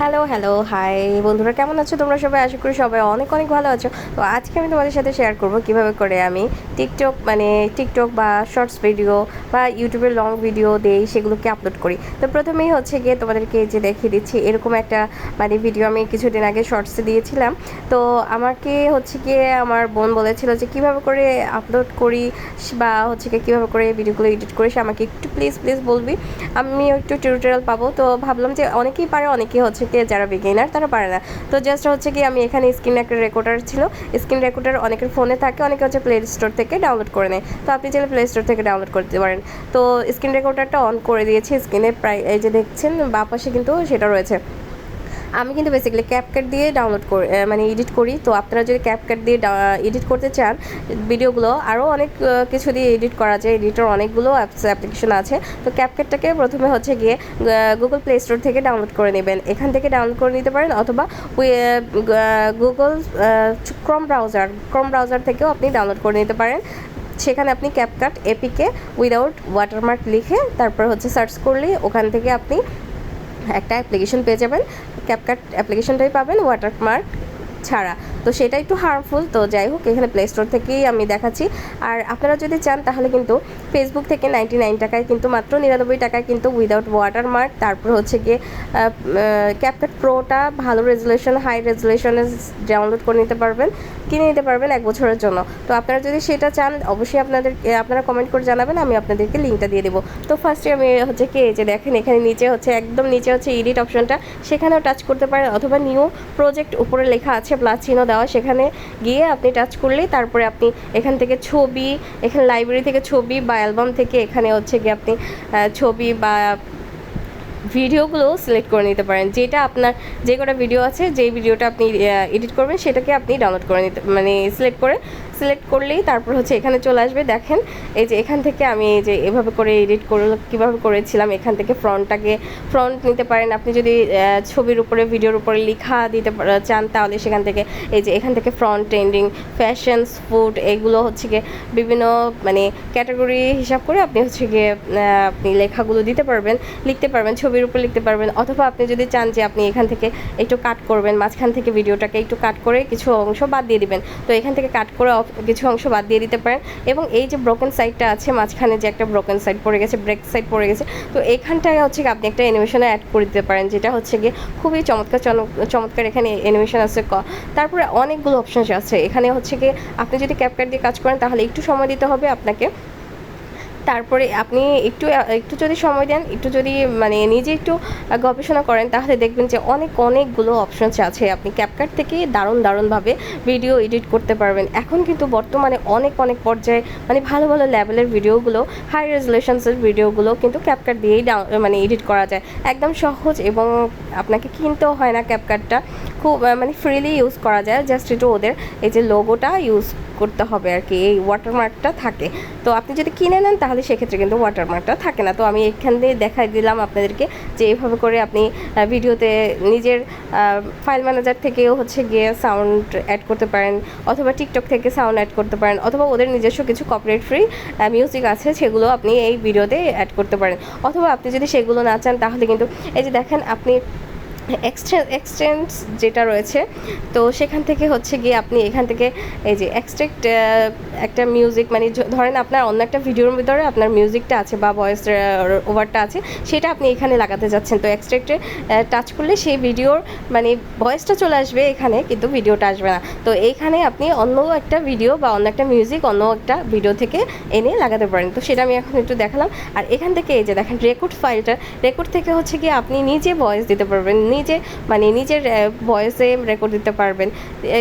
Hello hello hi বন্ধুরা, কেমন আছো তোমরা সবাই? আশা করি সবাই অনেক অনেক ভালো আছো। তো আজকে আমি তোমাদের সাথে শেয়ার করব কীভাবে করে আমি টিকটক মানে টিকটক বা শর্টস ভিডিও বা ইউটিউবের লং ভিডিও দেই, সেগুলোকে আপলোড করি। তো প্রথমেই হচ্ছে গিয়ে তোমাদেরকে যে দেখিয়ে দিচ্ছি, এরকম একটা মানে ভিডিও আমি কিছুদিন আগে শর্টসে দিয়েছিলাম। তো আমাকে হচ্ছে গিয়ে আমার বোন বলেছিল যে, কীভাবে করে আপলোড করি বা হচ্ছে গিয়ে কীভাবে করে ভিডিওগুলো এডিট করি সে আমাকে একটু প্লিজ প্লিজ বলবি? আমি একটু টিউটোরিয়াল পাবো। তো ভাবলাম যে অনেকেই পারে, অনেকেই হচ্ছে কি যারা বিগিনার তারা পারে না। তো জাস্ট হচ্ছে কি, আমি এখানে স্ক্রিন একটা রেকর্ডার ছিল। স্ক্রিন রেকর্ডার অনেকের ফোনে থাকে, অনেকে হচ্ছে প্লে স্টোর থেকে ডাউনলোড করে নেয়। তো আপনি চাইলে প্লে স্টোর থেকে ডাউনলোড করতে পারেন। তো স্ক্রিন রেকর্ডারটা অন করে দিয়েছি। স্ক্রিনে প্রায়, এই যে দেখছেন, বা পাশে কিন্তু সেটা রয়েছে। আমি কিন্তু বেসিক্যালি ক্যাপকাট দিয়ে ডাউনলোড করি মানে এডিট করি। তো আপনারা যদি ক্যাপকাট দিয়ে এডিট করতে চান ভিডিওগুলো আরও অনেক কিছু দিয়ে এডিট করা যায়। এডিটর অনেকগুলো অ্যাপস অ্যাপ্লিকেশন আছে। তো ক্যাপকাটটাকে প্রথমে হচ্ছে গিয়ে গুগল প্লে স্টোর থেকে ডাউনলোড করে নেবেন। এখান থেকে ডাউনলোড করে নিতে পারেন অথবা গুগল ক্রম ব্রাউজার ক্রম ব্রাউজার থেকেও আপনি ডাউনলোড করে নিতে পারেন। সেখানে আপনি ক্যাপকাট এপিকে উইদাউট ওয়াটারমার্ক লিখে তারপর হচ্ছে সার্চ করলে ওখান থেকে আপনি একটা অ্যাপ্লিকেশন পেয়ে যাবেন। ক্যাপকাট অ্যাপ্লিকেশনটাই পাবেন ওয়াটারমার্ক ছাড়া। তো সেটা একটু হার্মফুল তো যাই হোক, এখানে প্লে স্টোর থেকেই আমি দেখাচ্ছি। আর আপনারা যদি চান, তাহলে কিন্তু ফেসবুক থেকে নাইনটি নাইন টাকায় কিন্তু মাত্র নিরানব্বই টাকায় কিন্তু উইদাউট ওয়াটারমার্ক তারপর হচ্ছে গিয়ে ক্যাপকাট প্রোটা ভালো রেজুলেশন হাই রেজুলেশনে ডাউনলোড করে নিতে পারবেন, কিনে নিতে পারবেন এক বছরের জন্য। তো আপনারা যদি সেটা চান, অবশ্যই আপনাদের আপনারা কমেন্ট করে জানাবেন, আমি আপনাদেরকে লিঙ্কটা দিয়ে দেবো। তো ফার্স্টে আমি হচ্ছে কি যে দেখেন, এখানে নিচে হচ্ছে, একদম নিচে হচ্ছে এডিট অপশনটা সেখানেও টাচ করতে পারেন, অথবা নিউ প্রজেক্ট উপরে লেখা আছে প্লাস চিহ্ন দেওয়া সেখানে গিয়ে আপনি টাচ করলেই তারপরে আপনি এখান থেকে ছবি, এখানে লাইব্রেরি থেকে ছবি বা অ্যালবাম থেকে এখানে হচ্ছে গিয়ে আপনি ছবি বা ভিডিওগুলো সিলেক্ট করে নিতে পারেন। যেটা আপনার যে কটা ভিডিও আছে, যেই ভিডিওটা আপনি এডিট করবেন সেটাকে আপনি ডাউনলোড করে নিতে মানে সিলেক্ট করে সিলেক্ট করলেই তারপর হচ্ছে এখানে চলে আসবে। দেখেন, এই যে এখান থেকে আমি এই যে এভাবে করে এডিট করে, কীভাবে করেছিলাম, এখান থেকে ফ্রন্টটাকে ফ্রন্ট নিতে পারেন। আপনি যদি ছবির উপরে ভিডিওর উপরে লেখা দিতে চান, তাহলে সেখান থেকে এই যে এখান থেকে ফ্রন্ট ট্রেন্ডিং ফ্যাশনস ফুড এগুলো হচ্ছে গিয়ে বিভিন্ন মানে ক্যাটাগরি হিসাব করে আপনি হচ্ছে গিয়ে আপনি লেখাগুলো দিতে পারবেন, লিখতে পারবেন, ছবির উপর লিখতে পারবেন। অথবা আপনি যদি চান যে আপনি এখান থেকে একটু কাট করবেন, মাঝখান থেকে ভিডিওটাকে একটু কাট করে কিছু অংশ বাদ দিয়ে দিবেন। তো এখান থেকে কাট করে কিছু অংশ বাদ দিয়ে দিতে পারেন। এবং এই যে ব্রোকেন সাইডটা আছে, মাঝখানে যে একটা ব্রোকেন সাইড পড়ে গেছে ব্রেক সাইড পড়ে গেছে, তো এখানটায় হচ্ছে আপনি একটা অ্যানিমেশনে অ্যাড করে দিতে পারেন, যেটা হচ্ছে গিয়ে খুবই চমৎকার চমৎকার এখানে অ্যানিমেশন আছে ক- তারপরে অনেকগুলো অপশানস আছে। এখানে হচ্ছে গিয়ে আপনি যদি ক্যাপকাট দিয়ে কাজ করেন, তাহলে একটু সময় দিতে হবে আপনাকে। তারপরে আপনি একটু একটু যদি সময় দেন, একটু যদি মানে নিজে একটু গবেষণা করেন, তাহলে দেখবেন যে অনেক, অনেকগুলো অপশনস আছে। আপনি ক্যাপকাট থেকে দারুণ, দারুণভাবে ভিডিও এডিট করতে পারবেন। এখন কিন্তু বর্তমানে অনেক অনেক পর্যায়ে মানে ভালো ভালো লেভেলের ভিডিওগুলো হাই রেজুলেশনসের ভিডিওগুলো কিন্তু ক্যাপকাট দিয়েই মানে এডিট করা যায়। একদম সহজ এবং আপনাকে কিনতেও হয় না ক্যাপকাটটা খুব মানে ফ্রিলি ইউজ করা যায়। জাস্ট একটু ওদের এই যে লোগোটা ইউজ করতে হবে আর কি, এই ওয়াটারমার্কটা থাকে। তো আপনি যদি কিনে নেন, তাহলে সেক্ষেত্রে কিন্তু ওয়াটারমার্কটা থাকে না। তো আমি এখান দিয়ে দেখাই দিলাম আপনাদেরকে যে এইভাবে করে আপনি ভিডিওতে নিজের ফাইল ম্যানেজার থেকেও হচ্ছে গিয়ে সাউন্ড অ্যাড করতে পারেন অথবা টিকটক থেকে সাউন্ড অ্যাড করতে পারেন অথবা ওদের নিজস্ব কিছু কপিরাইট ফ্রি মিউজিক আছে সেগুলো আপনি এই ভিডিওতে অ্যাড করতে পারেন। অথবা আপনি যদি সেগুলো না চান তাহলে কিন্তু এই যে দেখেন আপনি এক্সচেঞ্জ যেটা রয়েছে, তো সেখান থেকে হচ্ছে গিয়ে আপনি এখান থেকে এই যে এক্সট্রেক্ট একটা মিউজিক মানে ধরেন আপনার অন্য একটা ভিডিওর ভিতরে আপনার মিউজিকটা আছে বা ভয়েস ওভারটা আছে, সেটা আপনি এখানে লাগাতে যাচ্ছেন। তো এক্সট্রেক্টে টাচ করলে সেই ভিডিওর মানে ভয়েসটা চলে আসবে এখানে, কিন্তু ভিডিওটা আসবে না। তো এইখানে আপনি অন্য একটা ভিডিও বা অন্য একটা মিউজিক অন্য একটা ভিডিও থেকে এনে লাগাতে পারেন। তো সেটা আমি এখন একটু দেখালাম। আর এখান থেকে এই যে দেখেন রেকর্ড ফাইলটা রেকর্ড থেকে হচ্ছে কি আপনি নিজে ভয়েস দিতে পারবেন নিজে মানে নিজের ভয়েসে রেকর্ড দিতে পারবেন।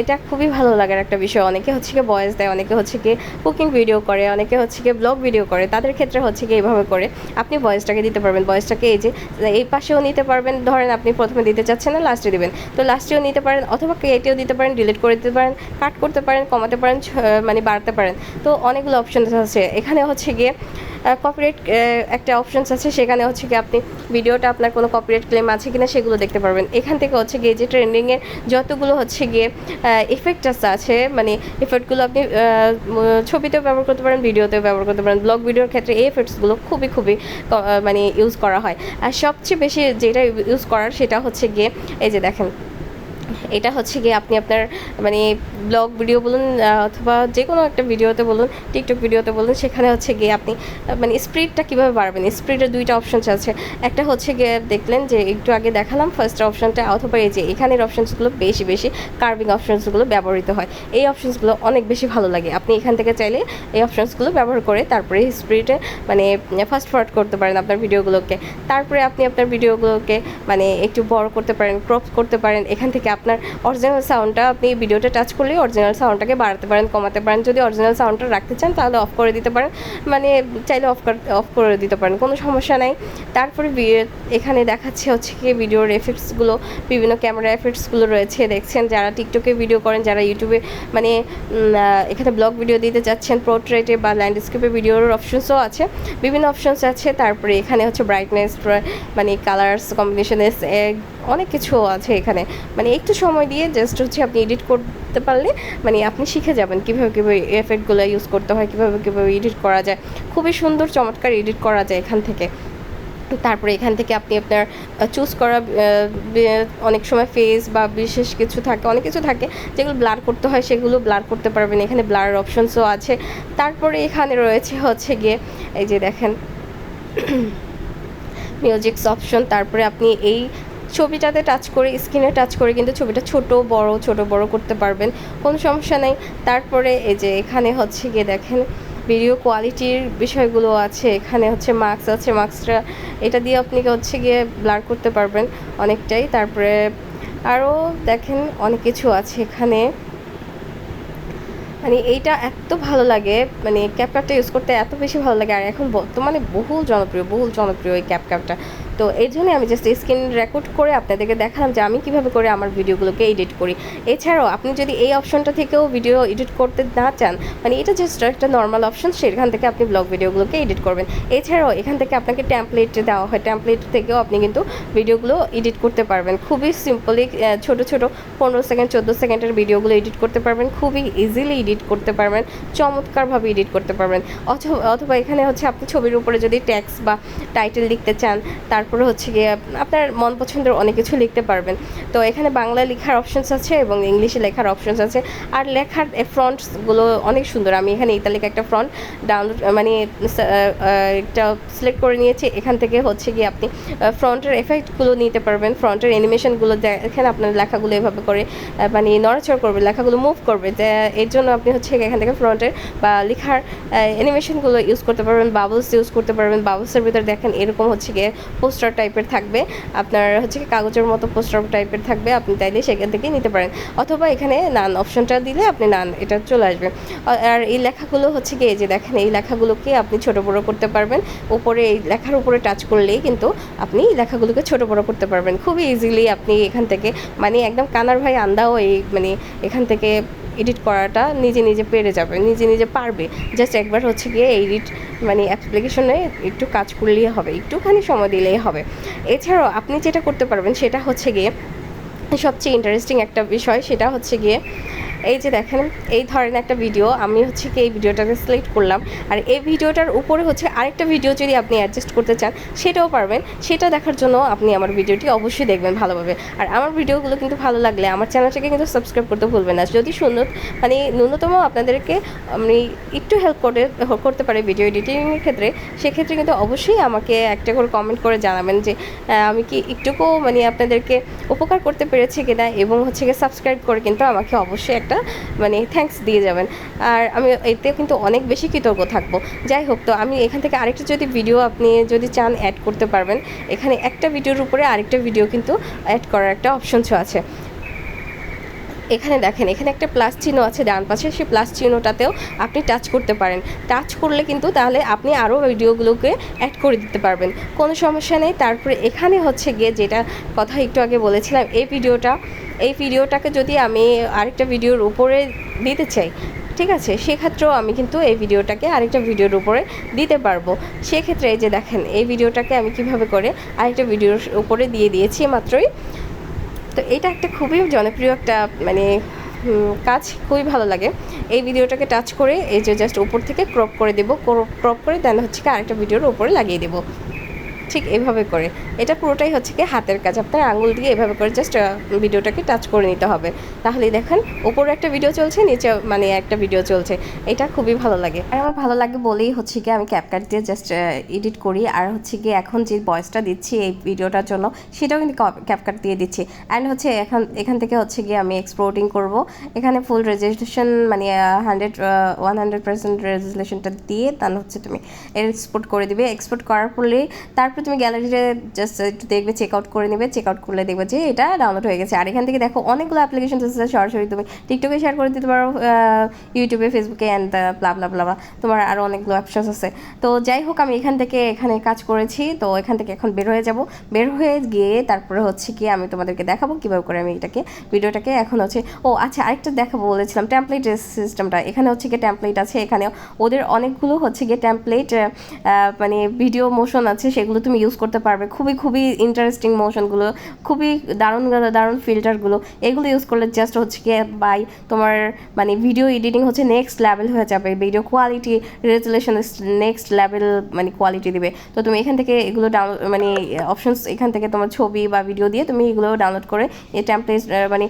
এটা খুবই ভালো লাগার একটা বিষয়। অনেকে হচ্ছে কি ভয়েস দেয়, অনেকে হচ্ছে কি কুকিং ভিডিও করে, অনেকে হচ্ছে কি ব্লগ ভিডিও করে। তাদের ক্ষেত্রে হচ্ছে কি এইভাবে করে। আপনি ভয়েসটাকে দিতে পারবেন। ভয়েসটাকে এই যে, এই পাশেও নিতে পারবেন। ধরেন আপনি প্রথমে দিতে চাচ্ছেন না লাস্টে দিবেন। তো লাস্টেও নিতে পারেন অথবা কেটেও দিতে পারেন ডিলিট করে দিতে পারেন কাট করতে পারেন, কমাতে পারেন মানে বাড়াতে পারেন। তো অনেকগুলো অপশন আছে। এখানে হচ্ছে গিয়ে কপিরাইট একটা অপশনস আছে, সেখানে হচ্ছে কি আপনি ভিডিওটা আপনার কোনো কপিরাইট ক্লেম আছে কিনা সেগুলো দেখতে পারবেন। এখান থেকে হচ্ছে গিয়ে যে ট্রেন্ডিংয়ের যতগুলো হচ্ছে গিয়ে এফেক্ট আছে মানে এফেক্টগুলো আপনি ছবিতেও ব্যবহার করতে পারেন ভিডিওতেও ব্যবহার করতে পারেন। ব্লগ ভিডিওর ক্ষেত্রে এই এফেক্টসগুলো খুবই খুবই মানে ইউজ করা হয়। আর সবচেয়ে বেশি যেটা ইউজ করার সেটা হচ্ছে গিয়ে, এই যে দেখেন এটা হচ্ছে গিয়ে আপনি আপনার মানে ব্লগ ভিডিও বলুন অথবা যে কোনো একটা ভিডিওতে বলুন টিকটক ভিডিওতে বলুন, সেখানে হচ্ছে গিয়ে আপনি মানে স্প্রিডটা কীভাবে বাড়বেন? স্প্রিডের দুইটা অপশনস আছে। একটা হচ্ছে গিয়ে দেখলেন যে একটু আগে দেখালাম ফার্স্ট অপশনটা অথবা এই যে এখানের অপশনসগুলো বেশি বেশি কার্ভিং অপশনসগুলো ব্যবহৃত হয়। এই অপশনসগুলো অনেক বেশি ভালো লাগে। আপনি এখান থেকে চাইলে এই অপশনসগুলো ব্যবহার করে তারপরে স্পিডে মানে ফাস্ট ফরওয়ার্ড করতে পারেন আপনার ভিডিওগুলোকে তারপরে আপনি আপনার ভিডিওগুলোকে মানে একটু বড় করতে পারেন ক্রপ করতে পারেন। এখান থেকে আপনার অরিজিনাল সাউন্ডটা আপনি ভিডিওটা টাচ করলে অরিজিনাল সাউন্ডটাকে বাড়াতে পারেন, কমাতে পারেন। যদি অরিজিনাল সাউন্ডটা রাখতে চান, তাহলে অফ করে দিতে পারেন। মানে চাইলে অফ অফ করে দিতে পারেন, কোনো সমস্যা নাই। তারপরে এখানে দেখাচ্ছে হচ্ছে কি ভিডিওর এফেক্টসগুলো বিভিন্ন ক্যামেরা এফেক্টসগুলো রয়েছে। দেখছেন যারা টিকটকে ভিডিও করেন, যারা ইউটিউবে মানে এখানে ব্লগ ভিডিও দিতে চাচ্ছেন পোর্ট্রেটে বা ল্যান্ডস্কেপে ভিডিওর অপশনসও আছে। বিভিন্ন অপশনস আছে। তারপরে এখানে হচ্ছে ব্রাইটনেস মানে কালার্স কম্বিনেশনের অনেক কিছু আছে এখানে। মানে একটু সময় দিয়ে জাস্ট হচ্ছে আপনি এডিট করতে পারলে মানে আপনি শিখে যাবেন কীভাবে কীভাবে এফেক্টগুলো ইউজ করতে হয়, কীভাবে কীভাবে এডিট করা যায়। খুবই সুন্দর, চমৎকার এডিট করা যায় এখান থেকে। তারপরে এখান থেকে আপনি আপনার চুজ করা অনেক সময় ফেস বা বিশেষ কিছু থাকে, অনেক কিছু থাকে, যেগুলো ব্লার করতে হয়, সেগুলো ব্লার করতে পারবেন। এখানে ব্লার অপশনসও আছে। তারপরে এখানে রয়েছে হচ্ছে গিয়ে, এই যে দেখেন মিউজিক্স অপশন তারপরে আপনি এই ছবিটাতে টাচ করে স্ক্রিনে টাচ করে কিন্তু ছবিটা ছোট, বড় ছোট, বড় করতে পারবেন। কোনো সমস্যা নেই। তারপরে এই যে এখানে হচ্ছে গিয়ে দেখেন ভিডিও কোয়ালিটির বিষয়গুলো আছে। এখানে হচ্ছে মার্কস আছে। মার্কসটা এটা দিয়ে আপনি হচ্ছে গিয়ে ব্লার করতে পারবেন অনেকটাই। তারপরে আরও দেখেন অনেক কিছু আছে এখানে। মানে এইটা এত ভালো লাগে মানে ক্যাপকাপটা ইউজ করতে এত বেশি ভালো লাগে। আর এখন বর্তমানে বহুল জনপ্রিয় বহুল জনপ্রিয় এই ক্যাপকাপটা। তো এই জন্য আমি জাস্ট স্ক্রিন রেকর্ড করে আপনাদেরকে দেখালাম যে আমি কীভাবে করে আমার ভিডিওগুলোকে এডিট করি। এছাড়াও আপনি যদি এই অপশনটা থেকেও ভিডিও এডিট করতে না চান মানে এটা জাস্ট একটা নর্মাল অপশন সেখান থেকে আপনি ব্লগ ভিডিওগুলোকে এডিট করবেন। এছাড়াও এখান থেকে আপনাকে ট্যাম্পলেট দেওয়া হয় ট্যাম্পলেট থেকেও আপনি কিন্তু ভিডিওগুলো এডিট করতে পারবেন। খুবই সিম্পলি ছোট ছোট, পনেরো সেকেন্ড চোদ্দ সেকেন্ডের ভিডিওগুলো এডিট করতে পারবেন। খুবই ইজিলি এডিট করতে পারবেন, চমৎকারভাবে এডিট করতে পারবেন। অথবা অথবা এখানে হচ্ছে আপনি ছবির উপরে যদি ট্যাক্স বা টাইটেল লিখতে চান তারপরে হচ্ছে গিয়ে আপনার মন পছন্দের অনেক কিছু লিখতে পারবেন। তো এখানে বাংলা লেখার অপশনস আছে এবং ইংলিশে লেখার অপশনস আছে। আর লেখার ফ্রন্টসগুলো অনেক সুন্দর। আমি এখানে ইতালিক একটা ফ্রন্ট ডাউনলোড মানে একটা সিলেক্ট করে নিয়েছি। এখান থেকে হচ্ছে গিয়ে আপনি ফ্রন্টের এফেক্টগুলো নিতে পারবেন। ফ্রন্টের অ্যানিমেশনগুলো দেখেন আপনার লেখাগুলো এভাবে করে মানে নড়াচড় করবে, লেখাগুলো মুভ করবে। এর জন্য আপনি হচ্ছে এখান থেকে ফ্রন্টের বা লেখার অ্যানিমেশনগুলো ইউজ করতে পারবেন বাবলস ইউজ করতে পারবেন বাবলসের ভিতরে দেখেন এরকম হচ্ছে গিয়ে পোস্টার টাইপের থাকবে। আপনার হচ্ছে কাগজের মতো পোস্টার টাইপের থাকবে। আপনি তাইলে সেখান থেকে নিতে পারেন। অথবা এখানে নান অপশনটা দিলে আপনি নান এটা চলে আসবে। আর এই লেখাগুলো হচ্ছে কি যে দেখেন, এই লেখাগুলোকে আপনি ছোট বড় করতে পারবেন। উপরে এই লেখার উপরে টাচ করলেই কিন্তু আপনি লেখাগুলোকে ছোট বড় করতে পারবেন। খুবই ইজিলি আপনি এখান থেকে মানে একদম কানার ভাই আন্দাও এই মানে এখান থেকে এডিট করাটা নিজে নিজে পেরে যাবে, নিজে নিজে পারবে। জাস্ট একবার হচ্ছে গিয়ে এডিট মানে অ্যাপ্লিকেশনে একটু কাজ করলেই হবে, একটুখানি সময় দিলেই হবে। এছাড়াও আপনি যেটা করতে পারবেন সেটা হচ্ছে গিয়ে সবচেয়ে ইন্টারেস্টিং একটা বিষয় সেটা হচ্ছে গিয়ে এই যে দেখেন, এই ধরনের একটা ভিডিও আমি হচ্ছে কি এই ভিডিওটাকে সিলেক্ট করলাম। আর এই ভিডিওটার উপরে হচ্ছে আরেকটা ভিডিও যদি আপনি অ্যাডজাস্ট করতে চান, সেটাও পারবেন। সেটা দেখার জন্য আপনি আমার ভিডিওটি অবশ্যই দেখবেন ভালোভাবে। আর আমার ভিডিওগুলো কিন্তু ভালো লাগলে আমার চ্যানেলটাকে কিন্তু সাবস্ক্রাইব করতে ভুলবেন না। যদি সুন্দর মানে ন্যূনতম আপনাদেরকে, আমি একটু হেল্প করে, করতে পারি ভিডিও এডিটিংয়ের ক্ষেত্রে, সেক্ষেত্রে কিন্তু অবশ্যই আমাকে একটা করে কমেন্ট করে জানাবেন যে আমি কি একটুকু মানে আপনাদেরকে উপকার করতে পেরেছি কিনা এবং হচ্ছে গিয়ে সাবস্ক্রাইব করে কিন্তু আমাকে অবশ্যই একটা মানে থ্যাঙ্কস দিয়ে যাবেন। আর আমি এতে কিন্তু অনেক বেশি কৃতজ্ঞ থাকব। যাই হোক, তো আমি এখান থেকে আরেকটা যদি ভিডিও আপনি যদি চান অ্যাড করতে পারবেন, এখানে একটা ভিডিওর উপরে আরেকটা ভিডিও কিন্তু অ্যাড করার একটা অপশনসও আছে। এখানে দেখেন, এখানে একটা প্লাস চিহ্ন আছে ডান পাশে, সেই প্লাস চিহ্নটাতেও আপনি টাচ করতে পারেন। টাচ করলে কিন্তু তাহলে আপনি আরও ভিডিওগুলোকে অ্যাড করে দিতে পারবেন। কোনো সমস্যা নেই। তারপরে এখানে হচ্ছে গিয়ে যেটা কথা একটু আগে বলেছিলাম, এই ভিডিওটা এই ভিডিওটাকে যদি আমি আরেকটা ভিডিওর উপরে দিতে চাই, ঠিক আছে? সেক্ষেত্রেও আমি কিন্তু এই ভিডিওটাকে আরেকটা ভিডিওর উপরে দিতে পারব। সেক্ষেত্রে এই যে দেখেন, এই ভিডিওটাকে আমি কীভাবে করে আরেকটা ভিডিওর উপরে দিয়ে দিয়েছি মাত্রই। তো এটা একটা খুবই জনপ্রিয় একটা মানে কাজ, খুবই ভালো লাগে। এই ভিডিওটাকে টাচ করে এই যে জাস্ট উপর থেকে ক্রপ করে দেবো ক্রপ করে দেন হচ্ছে কি আরেকটা ভিডিওর উপরে লাগিয়ে দেবো। ঠিক এভাবে করে। এটা পুরোটাই হচ্ছে কি হাতের কাজ। আপনার আঙুল দিয়ে এভাবে করে জাস্ট ভিডিওটাকে টাচ করে নিতে হবে। তাহলেই দেখেন উপরে একটা ভিডিও চলছে নিচে মানে একটা ভিডিও চলছে। এটা খুবই ভালো লাগে। আর আমার ভালো লাগে বলেই হচ্ছে কি আমি ক্যাপকাট দিয়ে জাস্ট এডিট করি। আর হচ্ছে কি এখন যে ভয়েসটা দিচ্ছি এই ভিডিওটার জন্য, সেটাও কিন্তু ক্যাপকাট দিয়ে দিচ্ছি। অ্যান্ড হচ্ছে এখন, এখান থেকে হচ্ছে গিয়ে আমি এক্সপোর্টিং করব। এখানে ফুল রেজিস্ট্রেশন মানে হান্ড্রেড ওয়ান হান্ড্রেড পার্সেন্ট রেজুলেশনটা দিয়ে তাহলে হচ্ছে তুমি এক্সপোর্ট করে দিবে। এক্সপোর্ট করার পরে তারপর তুমি গ্যালারিতে জাস্ট একটু দেখবে চেক আউট করে নেবে চেক আউট করলে দেখবে যে এটা ডাউনলোড হয়ে গেছে। আর এখান থেকে দেখো অনেকগুলো অ্যাপ্লিকেশন আছে, সরাসরি তুমি টিকটকে শেয়ার করে দিতে পারো ইউটিউবে ফেসবুকে অ্যান্ড ব্লা ব্লা ব্লা তোমার আরও অনেকগুলো অপশনস আছে। তো যাই হোক, আমি এখান থেকে এখানে কাজ করেছি। তো এখান থেকে এখন বের হয়ে যাব। বের হয়ে গিয়ে তারপরে হচ্ছে কি আমি তোমাদেরকে দেখাবো কীভাবে করে আমি এটাকে, ভিডিওটাকে এখন হচ্ছে, ও আচ্ছা আরেকটা দেখাবো বলেছিলাম ট্যাম্পলেট সিস্টেমটা এখানে হচ্ছে গিয়ে ট্যাম্পলেট আছে এখানে ওদের অনেকগুলো হচ্ছে গিয়ে ট্যাম্পলেট মানে ভিডিও মোশন আছে, সেগুলো তুমি ইউজ করতে পারবে। খুবই খুবই ইন্টারেস্টিং মোশনগুলো খুবই দারুণ দারুণ ফিল্টারগুলো এগুলো ইউজ করলে জাস্ট হচ্ছে গিয়ে বাই তোমার মানে ভিডিও এডিটিং হচ্ছে নেক্সট লেভেল হয়ে যাবে। Video quality resolution next level মানে কোয়ালিটি দিবে। তো তুমি এখান থেকে এগুলো ডাউনলোড মানে অপশনস এখান থেকে তোমার ছবি বা ভিডিও দিয়ে তুমি এগুলো ডাউনলোড করে এই ট্যাম্পলেট মানে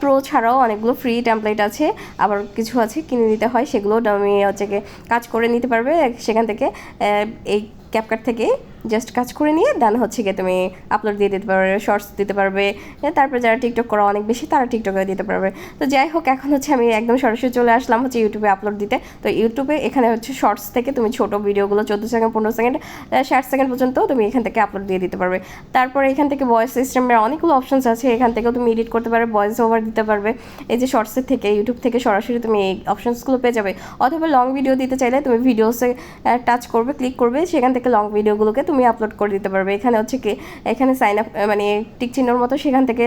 প্রো ছাড়াও অনেকগুলো ফ্রি ট্যাম্পলেট আছে। আবার কিছু আছে কিনে নিতে হয় সেগুলো তুমি হচ্ছে কাজ করে নিতে পারবে। সেখান থেকে এই ক্যাপকাট থেকে জাস্ট কাজ করে নিয়ে দেন হচ্ছে গিয়ে তুমি আপলোড দিয়ে দিতে পারবে শর্টস দিতে পারবে এ, তারপরে যারা টিকটক করা অনেক বেশি তারা টিকটকে দিতে পারবে। তো যাই হোক এখন হচ্ছে আমি একদম সরাসরি চলে আসলাম হচ্ছে ইউটিউবে আপলোড দিতে। তো ইউটিউবে এখানে হচ্ছে শর্টস থেকে তুমি ছোট ভিডিওগুলো চোদ্দ সেকেন্ড পনেরো সেকেন্ড ষাট সেকেন্ড পর্যন্ত তুমি এখান থেকে আপলোড দিয়ে দিতে পারবে। তারপরে এখান থেকে ভয়েস সিস্টেমের অনেকগুলো অপশনস আছে এখান থেকেও তুমি এডিট করতে পারবে ভয়েস ওভার দিতে পারবে। এই যে শর্টসের থেকে ইউটিউব থেকে সরাসরি তুমি এই অপশনসগুলো পেয়ে যাবে। অথবা লং ভিডিও দিতে চাইলে তুমি ভিডিওসে টাচ করবে ক্লিক করবে সেখান থেকে লং ভিডিওগুলোকে তুমি আপলোড করে দিতে পারবে। এখানে হচ্ছে কি, এখানে সাইন আপ মানে টিক চিহ্নর মতো সেখান থেকে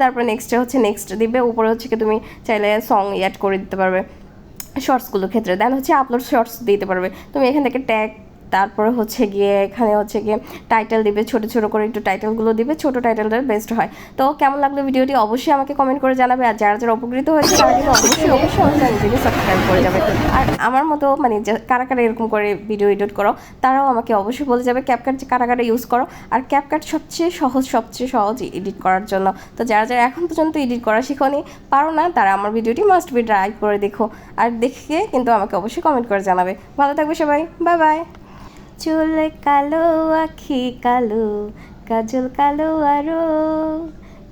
তারপরে নেক্সটে হচ্ছে নেক্সট দিবে। উপরে হচ্ছে কি তুমি চাইলে সং অ্যাড করে দিতে পারবে। শর্টসগুলোর ক্ষেত্রে। দেন হচ্ছে আপলোড শর্টস দিতে পারবে। তুমি এখান থেকে ট্যাগ তারপরে হচ্ছে গিয়ে এখানে হচ্ছে গিয়ে টাইটেল দিবে, ছোট ছোট করে একটু টাইটেলগুলো দিবে, ছোট টাইটেলটা বেস্ট হয়। তো কেমন লাগল ভিডিওটি অবশ্যই আমাকে কমেন্ট করে জানাবে, আর যারা যারা উপকৃত হয়েছে তারা কিন্তু অবশ্যই অবশ্যই আমার চ্যানেলটিকে সাবস্ক্রাইব করে যাবে। আর আমার মতো মানে কারা কারা এরকম করে ভিডিও এডিট করো, তারাও আমাকে অবশ্যই বলে যাবে ক্যাপকাট কারা কারা ইউজ করো। আর ক্যাপকাট সবচেয়ে সহজ সবচেয়ে সহজ এডিট করার জন্য। তো যারা যারা এখন পর্যন্ত এডিট করা শিখোনি, পারো না, তারা আমার ভিডিওটি মাস্ট বি ট্রাই করে দেখো। আর দেখে কিন্তু আমাকে অবশ্যই কমেন্ট করে জানাবে। ভালো থাকবে সবাই বাই বাই চুল কালো, আখি কালো, কাজল কালো আরও।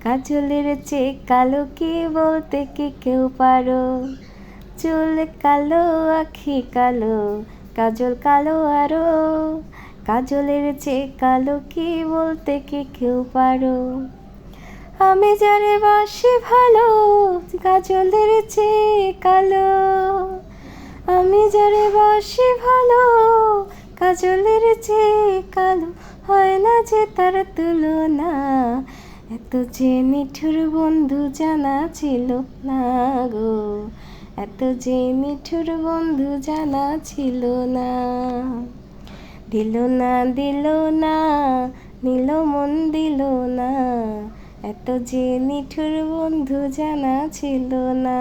কাজলের চেয়ে কালো কি বলতে কি কেউ পারো? চুল কালো, আখি কালো, কাজল কালো আরও। কাজলের চেয়ে কালো কি বলতে কি কেউ পারো? আমি যারে বাসি ভালো, কাজলের চেয়ে কালো। আমি যারে বাসি ভালো কাজলের চেয়ে কালো হয় না যে তার তুলনা, এত যে নিঠুর বন্ধু জানা ছিল না গো, এত যে নিঠুর বন্ধু জানা ছিল না। দিল না দিল না, নীল মন দিল না, এত যে নিঠুর বন্ধু জানা ছিল না।